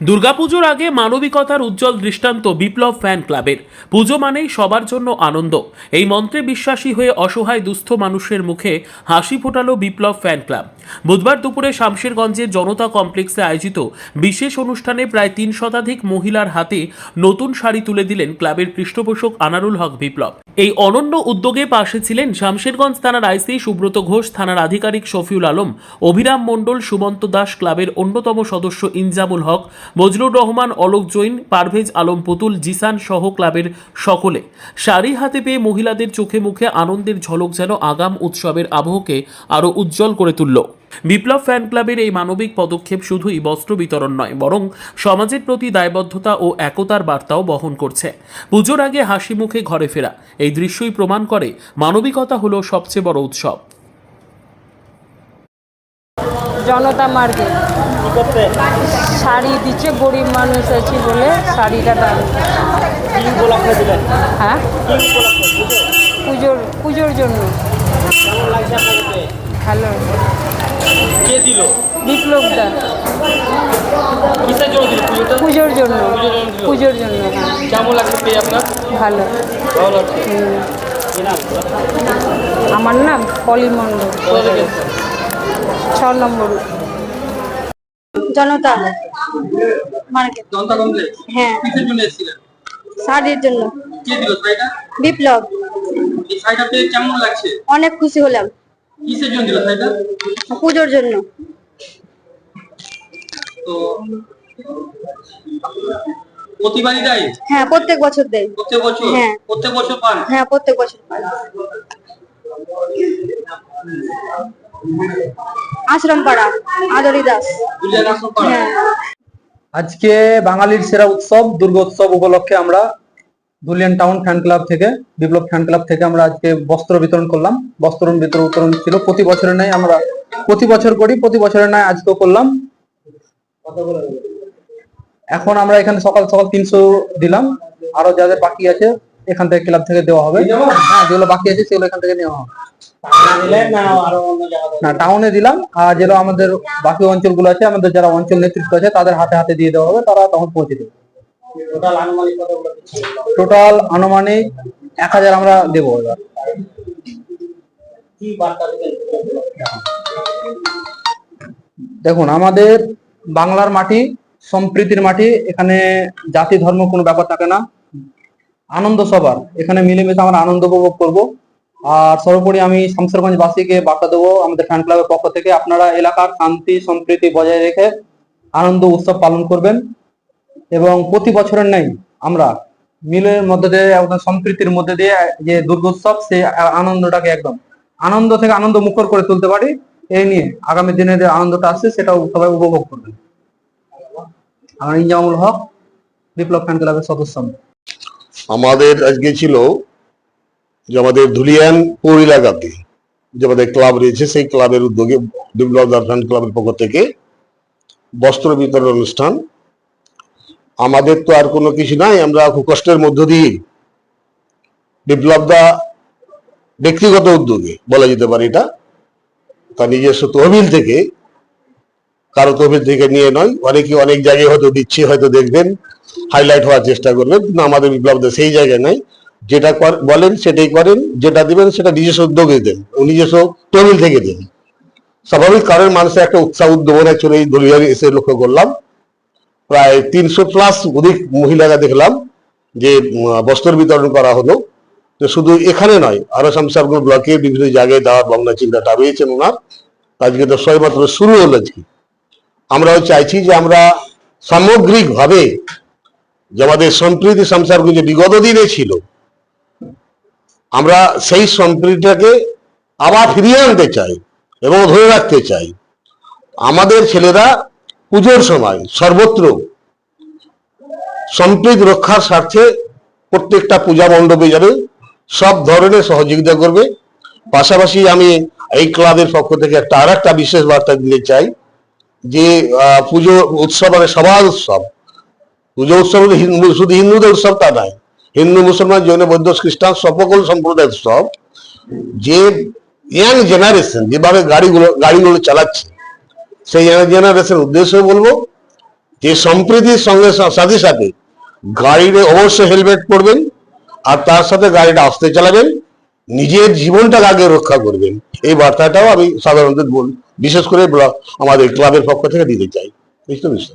দুর্গাপুজোর আগে মানবিকতার উজ্জ্বল দৃষ্টান্ত বিপ্লব ফ্যান ক্লাবের পুজো মানেই সবার জন্য আনন্দ। এই মন্ত্রে বিশ্বাসী হয়ে অসহায় দুস্থ মানুষের মুখে হাসি ফোটালো বিপ্লব ফ্যান ক্লাব বুধবার দুপুরে শামশেরগঞ্জের জনতা কমপ্লেক্সে আয়োজিত বিশেষ অনুষ্ঠানে প্রায় তিন শতাধিক মহিলার হাতে নতুন শাড়ি তুলে দিলেন ক্লাবের পৃষ্ঠপোষক আনারুল হক বিপ্লব। এই অনন্য উদ্যোগে পাশে ছিলেন শামশেরগঞ্জ থানার আইসি সুব্রত ঘোষ, থানার আধিকারিক শফিউল আলম, অভিরাম মণ্ডল, সুমন্ত দাস ক্লাবের অন্যতম সদস্য ইনজামুল হক বজলুর রহমান, অলোক জৈন, পারভেজ আলম পুতুল, জিসান সহ ক্লাবের সকলে। শাড়ি হাতে পেয়ে মহিলাদের চোখে মুখে আনন্দের ঝলক যেন আগাম উৎসবের আবহকে আরও উজ্জ্বল করে তুলল। বিপ্লব ফ্যান ক্লাবের এই মানবিক পদক্ষেপ শুধুই বস্ত্র বিতরণ নয়, বরং সমাজের প্রতি দায়বদ্ধতা ও একতার বার্তাও বহন করছে। পুজোর আগে হাসি মুখে ঘরে ফেরা, এই দৃশ্যই প্রমাণ করে মানবিকতা হলো সবচেয়ে বড় উৎসব। জনতা মার্কেট শাড়ি দিচ্ছে গরিব মানুষ আছে বলে শাড়িটা দাম। হ্যাঁ? পুজোর পুজোর জন্য কেমন লাগছে আপনাকে ভালো কে দিল বিপ্লব দা কিসের জন্য দিল পুজোটা পুজোর জন্য পুজোর জন্য হ্যাঁ। কেমন লাগছে পেয়ে আপনার? ভালো। ভালো লাগছে আমার নাম পলি মণ্ডল। কোথা থেকে? এসেছেন? ছ নম্বর জনতা মার্কেট। জনতা কমপ্লেক্স? হ্যাঁ। কিসের জন্য এসেছিলেন? শাড়ির জন্য। কে দিল শাড়িটা? বিপ্লব। এই শাড়িটা পেয়ে কেমন লাগছে? অনেক খুশি হলাম। কিসের জন্য দিল শাড়িটা? পুজোর জন্য। তো প্রতিবারই দেয়? হ্যাঁ প্রত্যেক বছর দেয়। প্রত্যেক বছর? হ্যাঁ। প্রত্যেক বছর পান? হ্যাঁ প্রত্যেক বছর পাই আশ্রম পাড়া আদরি দাস। হ্যাঁ। আজকে বাঙালির সেরা উৎসব দুর্গোৎসব উপলক্ষে আমরা দুলিয়ান টাউন ফ্যান ক্লাব থেকে বিপ্লব ফ্যান ক্লাব থেকে আমরা আজকে বস্ত্র বিতরণ করলাম। বস্ত্র বিতরণ বিতরণ ছিল প্রতি বছরের ন্যায় আমরা প্রতি বছর করি প্রতি বছরের ন্যায় আজকেও করলাম। এখন আমরা এখানে সকাল সকাল তিনশো দিলাম। আরও যাদের বাকি আছে, এখান থেকে ক্লাব থেকে দেওয়া হবে। হ্যাঁ যেগুলো বাকি আছে, সেগুলো এখান থেকে নেওয়া হবে। না, টাউনে দিলাম। আর যেগুলো আমাদের বাকি অঞ্চলগুলো আছে, আমাদের যারা অঞ্চল নেতৃত্ব আছে, তাদের হাতে হাতে দিয়ে দেওয়া হবে। তারা তখন পৌঁছে দেবে। টোটাল আনুমানিক এক হাজার আমরা দেবো এবার। দেখুন, আমাদের বাংলার মাটি সম্প্রীতির মাটি এখানে জাতি, ধর্ম কোনো ব্যাপার থাকে না। আনন্দ সবার। এখানে মিলেমিশে আমরা আনন্দ উপভোগ করব। আর সর্বোপরি আমি শামসেরগঞ্জ বাসীকে বার্তা দেবো আমাদের ফ্যান ক্লাবের পক্ষ থেকে, আপনারা এলাকার শান্তি, সম্প্রীতি বজায় রেখে আনন্দ উৎসব পালন করবেন। এবং প্রতি বছরের নেই আমরা মিলের মধ্যে দিয়ে একদম সম্প্রীতির মধ্যে দিয়ে যে দুর্গোৎসব, সেই আনন্দটাকে একদম আনন্দ থেকে আনন্দ মুখর করে তুলতে পারি। এই নিয়ে আগামী দিনে যে আনন্দটা আসছে, সেটাও সবাই উপভোগ করবেন। আমার ইনজামুল হক, বিপ্লব ফ্যান ক্লাবের সদস্য আমাদের আজকে ছিল যে আমাদের ধুলিয়ান পৌর এলাকাতে যে আমাদের ক্লাব রয়েছে, সেই ক্লাবের উদ্যোগে বিপ্লব দর্শন ক্লাবের পক্ষ থেকে বস্ত্র বিতরণ অনুষ্ঠান। আমাদের তো আর কোনো কিছু নাই, আমরা খুব কষ্টের মধ্য দিয়ে বিপ্লব দা ব্যক্তিগত উদ্যোগে বলা যেতে পারে এটা, তার নিজস্ব তহবিল থেকে কারও তহবিল থেকে নিয়ে নয়। অনেকে অনেক জায়গায় হয়তো দিচ্ছে, হয়তো দেখবেন। হাইলাইট হওয়ার চেষ্টা করবেন। কিন্তু আমাদের বিপ্লব সেই জায়গায় নাই। যেটা বলেন, সেটাই করেন। যেটা দিবেন, সেটা নিজস্ব উদ্যোগে দেন। নিজস্ব তহবিল থেকে দেন। স্বাভাবিক কারণ মানুষের একটা উৎসাহ উদ্যোগন অ্যাকচুয়ালি এই দলীয় এসে লক্ষ্য করলাম। প্রায় তিনশো প্লাস অধিক মহিলারা দেখলাম যে বস্ত্র বিতরণ করা হলো। তো শুধু এখানে নয়, আরও শামসারগঞ্জ ব্লকে বিভিন্ন জায়গায় দেওয়ার ভাবনা, চিন্তাটা রয়েছেন ওনার। আজকে তো সবেমাত্র শুরু হলো আজকে। আমরাও চাইছি যে আমরা সামগ্রিকভাবে যে আমাদের সম্প্রীতি সংসারগুলো যে বিগত দিনে ছিল, আমরা সেই সম্প্রীতিটাকে আবার ফিরিয়ে আনতে চাই এবং ধরে রাখতে চাই। আমাদের ছেলেরা পুজোর সময় সর্বত্র সম্প্রীতি রক্ষার স্বার্থে প্রত্যেকটা পূজা মণ্ডপে যাবে, সব ধরনের সহযোগিতা করবে। পাশাপাশি আমি এই ক্লাবের পক্ষ থেকে একটা আর একটা বিশেষ বার্তা দিতে চাই। যে পুজো উৎসব মানে সবার উৎসব। পুজো উৎসব শুধু হিন্দুদের উৎসব তা নাই হিন্দু, মুসলমান, জৈন, বৌদ্ধ, খ্রিস্টান, সকল সম্প্রদায়ের উৎসব। যে ইয়াং জেনারেশন যেভাবে গাড়িগুলো গাড়িগুলো চালাচ্ছে, সেই ইয়াং জেনারেশনের উদ্দেশ্য বলব যে সম্প্রীতির সঙ্গে সাথে সাথে গাড়ির অবশ্যই হেলমেট পরবেন আর তার সাথে গাড়িটা আসতে চালাবেন, নিজের জীবনটাকে আগে রক্ষা করবেন। এই বার্তাটাও আমি সাধারণত বলি বিশেষ করে আমাদের ক্লাবের পক্ষ থেকে দিতে চাই। বুঝতে বুঝতে